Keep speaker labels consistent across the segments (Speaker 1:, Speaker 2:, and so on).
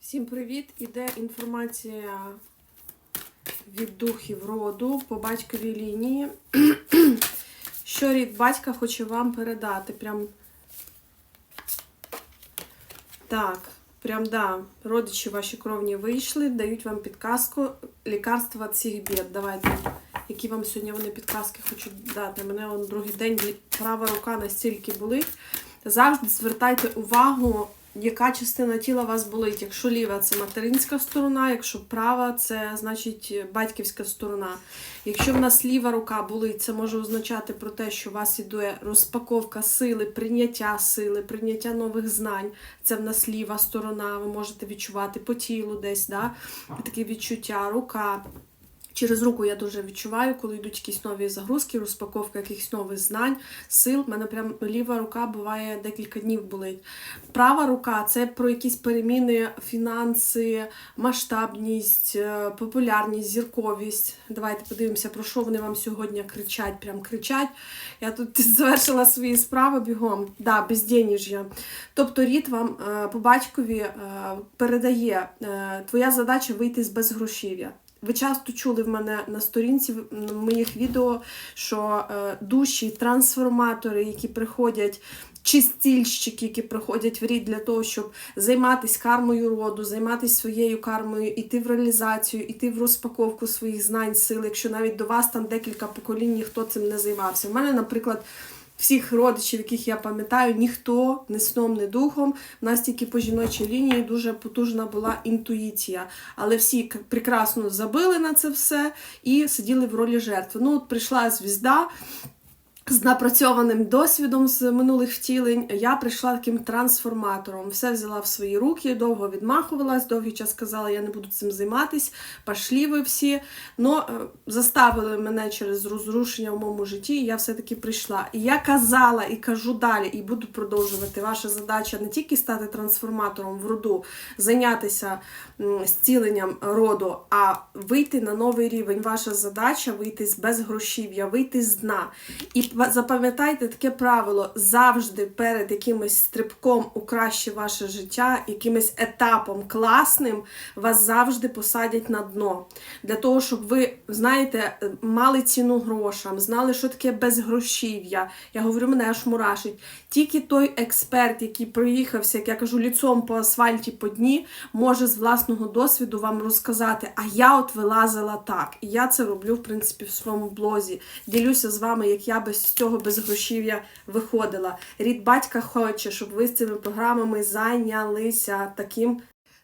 Speaker 1: Всім привіт! Іде інформація від духів роду по батьковій лінії. Що рід батька хоче вам передати? Прям так, прям да. Родичі ваші кровні вийшли, дають вам підказку лікарства всіх бід. Давайте, які вам сьогодні вони підказки хочуть дати. Мене он другий день права рука настільки болить. Завжди звертайте увагу, яка частина тіла вас болить. Якщо ліва це материнська сторона, якщо права це значить батьківська сторона. Якщо в нас ліва рука болить, це може означати про те, що у вас іде розпаковка сили, прийняття сили, прийняття нових знань. Це в нас ліва сторона, ви можете відчувати по тілу десь, да? таке відчуття, рука. Через руку я дуже відчуваю, коли йдуть якісь нові загрузки, розпаковка якихось нових знань, сил. У мене прям ліва рука буває декілька днів болить. Права рука це про якісь переміни, фінанси, масштабність, е, популярність, зірковість. Давайте подивимося, про що вони вам сьогодні кричать. Прям кричать. Я тут завершила свої справи бігом. Да, безденежжя. Тобто рід вам е, по батькові е, передає твоя задача вийти з безгрошів'я. Ви часто чули в мене на сторінці моїх відео, що е, душі, трансформатори, які приходять, чистільщики, які приходять в рід для того, щоб займатися кармою роду, займатися своєю кармою, іти в реалізацію, іти в розпаковку своїх знань, сил, якщо навіть до вас там декілька поколінь ніхто цим не займався. У мене, наприклад. Всіх родичів, яких я пам'ятаю, ніхто не сном, не духом. У нас тільки по жіночій лінії дуже потужна була інтуїція. Але всі прекрасно забили на це все і сиділи в ролі жертви. Ну, от прийшла звізда. З напрацьованим досвідом з минулих втілень я прийшла таким трансформатором. Все взяла в свої руки, довго відмахувалась, довгий час казала, я не буду цим займатись, пашлі ви всі. Но е, заставили мене через розрушення в моєму житті, і я все-таки прийшла. І я казала і кажу далі, і буду продовжувати. Ваша задача не тільки стати трансформатором в роду, зайнятися зціленням роду, а вийти на новий рівень. Ваша задача вийти з безгрошів'я, вийти з дна. І запам'ятайте таке правило: завжди перед якимось стрибком у краще ваше життя, якимось етапом класним, вас завжди посадять на дно. Для того, щоб ви, знаєте, мали ціну грошам, знали, що таке безгрошів'я. Я говорю, мене аж мурашить. Тільки той експерт, який проїхався, як я кажу, ліцом по асфальті по дні, може з власного досвіду вам розказати, а я от вилазила так. І я це роблю, в принципі, в своєму блозі. Ділюся з вами, як я без цього безгрошів'я виходила. Рід батька хоче, щоб ви з цими програмами зайнялися таким.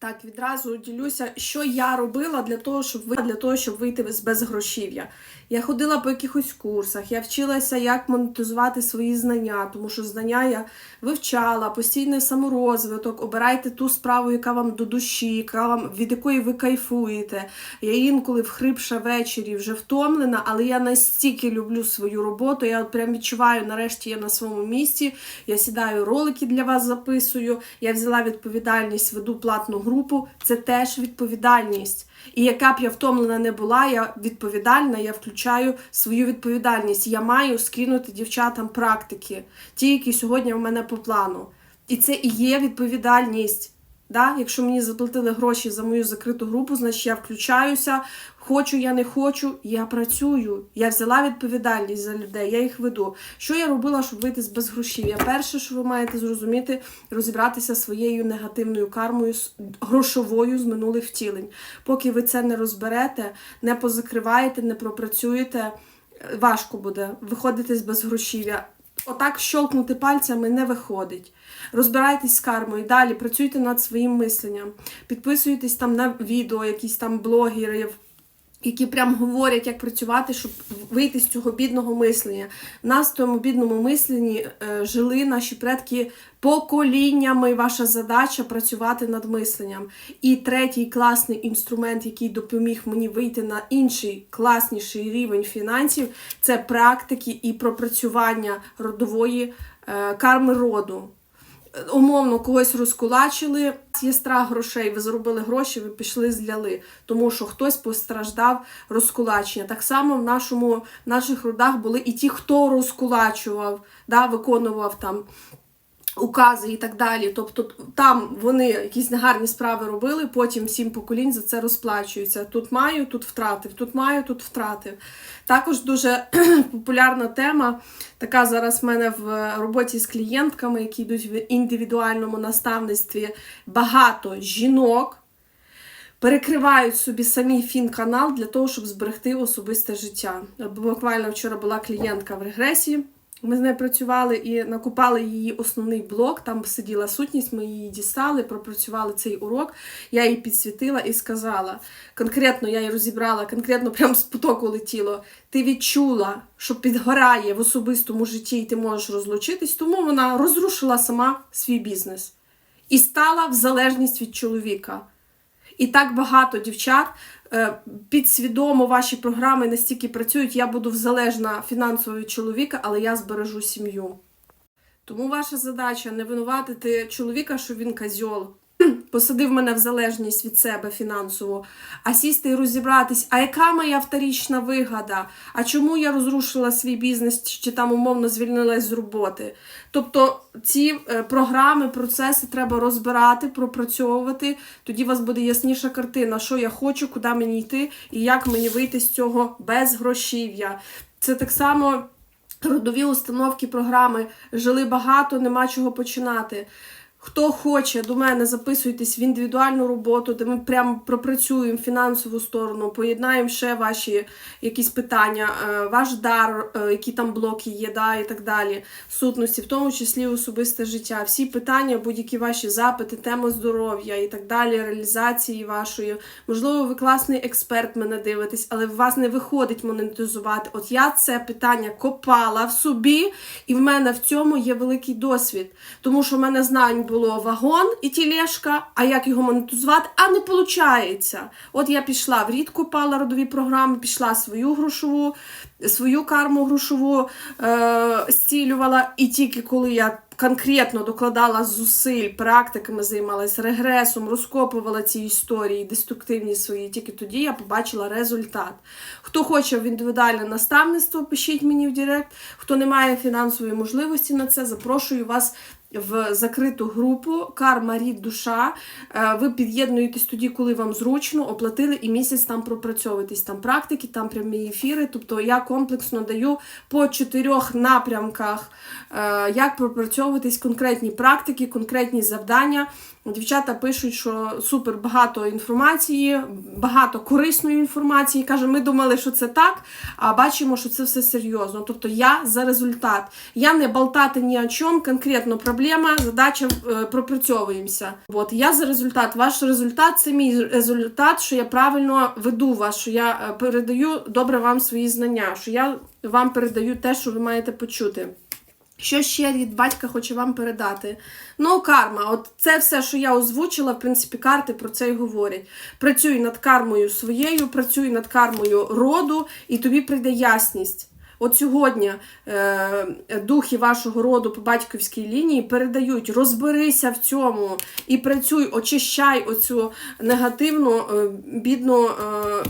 Speaker 1: Так, відразу ділюся, що я робила для того, щоб ви для того, щоб вийти з безгрошів'я. Я ходила по якихось курсах, я вчилася, як монетизувати свої знання, тому що знання я вивчала, постійний саморозвиток, обирайте ту справу, яка вам до душі, яка вам від якої ви кайфуєте. Я інколи вхрипша ввечері вже втомлена, але я настільки люблю свою роботу. Я от прям відчуваю, нарешті я на своєму місці. Я сідаю, ролики для вас записую. Я взяла відповідальність, веду платну групу. Це теж відповідальність. І яка б я втомлена не була, я відповідальна, я включаю свою відповідальність. Я маю скинути дівчатам практики, ті, які сьогодні в мене по плану. І це і є відповідальність. Да? Якщо мені заплатили гроші за мою закриту групу, значить я включаюся. Хочу, я не хочу, я працюю. Я взяла відповідальність за людей, я їх веду. Що я робила, щоб вийти з безгрошів'я? Перше, що ви маєте зрозуміти, розібратися своєю негативною кармою грошовою з минулих втілень. Поки ви це не розберете, не позакриваєте, не пропрацюєте, е, важко буде виходити з безгрошів'я. Отак щолкнути пальцями не виходить. Розбирайтесь з кармою, далі працюйте над своїм мисленням, підписуйтесь там на відео, якісь там блогерів, які прям говорять, як працювати, щоб вийти з цього бідного мислення. В нас в тому бідному мисленні е, жили наші предки поколіннями. Ваша задача працювати над мисленням. І третій класний інструмент, який допоміг мені вийти на інший класніший рівень фінансів, це практики і пропрацювання родової е, карми роду умовно когось розкулачили, є страх грошей, ви заробили гроші, ви пішли, зляли, тому що хтось постраждав розкулачення. Так само в нашому, в наших родах були і ті, хто розкулачував, да, виконував там укази і так далі. Тобто там вони якісь негарні справи робили, потім сім поколінь за це розплачуються. Тут маю, тут втратив, тут маю, тут втратив. Також дуже популярна тема. Така зараз в мене в роботі з клієнтками, які йдуть в індивідуальному наставництві. Багато жінок перекривають собі самі фін-канал для того, щоб зберегти особисте життя. Буквально вчора була клієнтка в регресії. Ми з нею працювали і накупали її основний блок. Там сиділа сутність, ми її дістали, пропрацювали цей урок. Я її підсвітила і сказала. Конкретно я її розібрала, конкретно прямо з потоку летіло. Ти відчула, що підгорає в особистому житті, і ти можеш розлучитись, тому вона розрушила сама свій бізнес і стала в залежність від чоловіка. І так багато дівчат е, підсвідомо ваші програми настільки працюють, я буду залежна фінансово від чоловіка, але я збережу сім'ю. Тому ваша задача не винуватити чоловіка, що він козьол, посадив мене в залежність від себе фінансово, а сісти і розібратись, а яка моя вторічна вигода? А чому я розрушила свій бізнес чи там умовно звільнилась з роботи? Тобто ці е, програми, процеси треба розбирати, пропрацьовувати. Тоді у вас буде ясніша картина, що я хочу, куди мені йти і як мені вийти з цього без грошів'я. Це так само родові установки програми жили багато, нема чого починати. Хто хоче до мене, записуйтесь в індивідуальну роботу, де ми прямо пропрацюємо фінансову сторону, поєднаємо ще ваші якісь питання, е, ваш дар, е, які там блоки є, да, і так далі, сутності, в тому числі особисте життя. Всі питання, будь-які ваші запити, тема здоров'я і так далі, реалізації вашої. Можливо, ви класний експерт мене дивитесь, але вас не виходить монетизувати. От я це питання копала в собі, і в мене в цьому є великий досвід, тому що в мене знань було вагон і тілешка, а як його монетизувати, а не виходить. От я пішла в рід копала родові програми, пішла свою грошову, свою карму грошову е, зцілювала, і тільки коли я конкретно докладала зусиль, практиками займалась регресом, розкопувала ці історії, деструктивні свої, тільки тоді я побачила результат. Хто хоче в індивідуальне наставництво, пишіть мені в Директ. Хто не має фінансової можливості на це, запрошую вас в закриту групу Карма Рід Душа. Е, Ви під'єднуєтесь тоді, коли вам зручно, оплатили і місяць там пропрацьовуєтесь. Там практики, там прямі ефіри. Тобто я комплексно даю по чотирьох напрямках, е, як пропрацьовуватись конкретні практики, конкретні завдання. Дівчата пишуть, що супер багато інформації, багато корисної інформації. Каже, ми думали, що це так, а бачимо, що це все серйозно. Тобто я за результат. Я не болтати ні о чому, конкретно проблема, задача е, пропрацьовуємося. От я за результат. Ваш результат це мій результат, що я правильно веду вас, що я е, передаю добре вам свої знання, що я вам передаю те, що ви маєте почути. Що ще від батька хоче вам передати? Ну, карма, от це все, що я озвучила, в принципі, карти про це й говорять. Працюй над кармою своєю, працюй над кармою роду, і тобі прийде ясність. От сьогодні е, духи вашого роду по батьківській лінії передають, розберися в цьому і працюй, очищай оцю негативну, е, бідну. Е,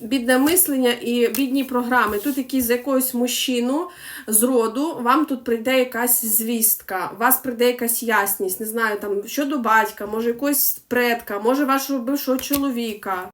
Speaker 1: бідне мислення і бідні програми. Тут якийсь з якогось мужчину з роду, вам тут прийде якась звістка, у вас прийде якась ясність, не знаю, там щодо батька, може якогось предка, може вашого бившого чоловіка.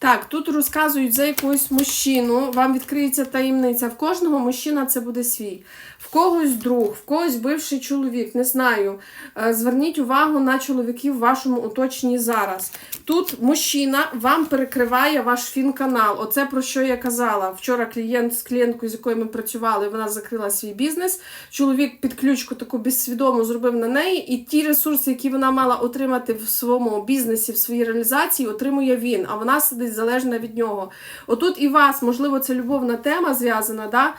Speaker 1: Так, тут розказують за якогось мужчину, вам відкриється таємниця. В кожного мужчина це буде свій. В когось друг, в когось бивший чоловік, не знаю. Е, Зверніть увагу на чоловіків в вашому оточенні зараз. Тут мужчина вам перекриває ваш фін-канал. Оце про що я казала. Вчора клієнт з клієнткою, з якою ми працювали, вона закрила свій бізнес. Чоловік під ключку таку безсвідомо зробив на неї, і ті ресурси, які вона мала отримати в своєму бізнесі, в своїй реалізації, отримує він, а вона сидить залежна від нього. Отут і вас, можливо, це любовна тема зв'язана, да?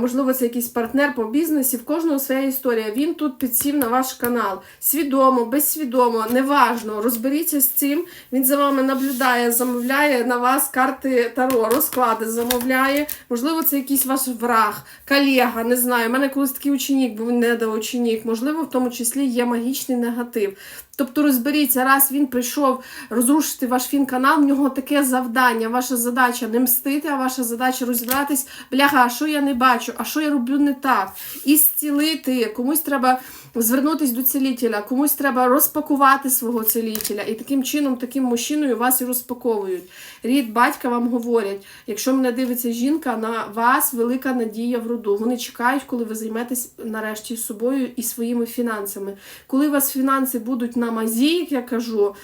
Speaker 1: Можливо, це якийсь партнер по бізнесі, в кожного своя історія. Він тут підсів на ваш канал. Свідомо, безсвідомо, неважно. Розберіться з цим. Він за вами наблюдає, замовляє на вас карти Таро, розклади замовляє. Можливо, це якийсь ваш враг, колега, не знаю. У мене колись такий ученік був недоученік. Можливо, в тому числі є магічний негатив. Тобто розберіться, раз він прийшов розрушити ваш фін-канал, в нього таке завдання. Ваша задача не мстити, а ваша задача розібратись, бляха, а що я не бачу, а що я роблю не так. І зцілити. Комусь треба звернутися до цілителя, комусь треба розпакувати свого цілителя. І таким чином, таким мужчиною вас і розпаковують. Рід батька вам говорять, якщо мене дивиться жінка, на вас велика надія в роду. Вони чекають, коли ви займетесь нарешті собою і своїми фінансами. Коли у вас фінанси будуть на мазі, як я кажу.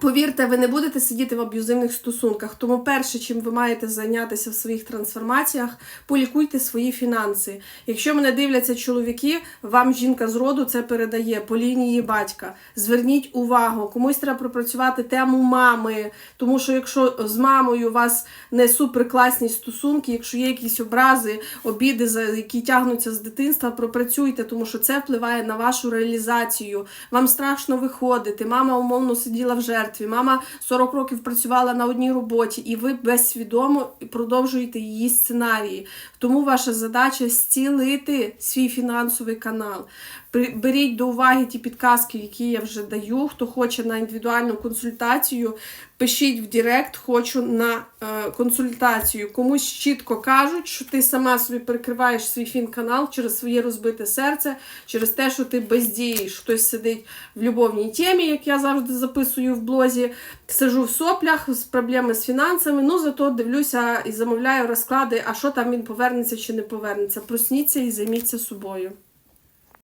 Speaker 1: Повірте, ви не будете сидіти в аб'юзивних стосунках. Тому перше, чим ви маєте зайнятися в своїх трансформаціях, полікуйте свої фінанси. Якщо мене дивляться чоловіки, вам жінка з роду це передає по лінії батька. Зверніть увагу, комусь треба пропрацювати тему мами, тому що якщо з мамою у вас не суперкласні стосунки, якщо є якісь образи, обіди, які тягнуться з дитинства, пропрацюйте, тому що це впливає на вашу реалізацію. Вам страшно виходити. Мама умовно сиділа в жертві, мама 40 років працювала на одній роботі, і ви безсвідомо продовжуєте її сценарії. Тому ваша задача зцілити свій фінансовий канал. Беріть до уваги ті підказки, які я вже даю. Хто хоче на індивідуальну консультацію, пишіть в Директ, хочу на е, консультацію. Комусь чітко кажуть, що ти сама собі перекриваєш свій фін-канал через своє розбите серце, через те, що ти бездієш. Хтось сидить в любовній темі, як я завжди записую в блозі. Сижу в соплях з проблеми з фінансами. Ну зато дивлюся і замовляю розклади, а що там він повернеться чи не повернеться. Просніться і займіться собою.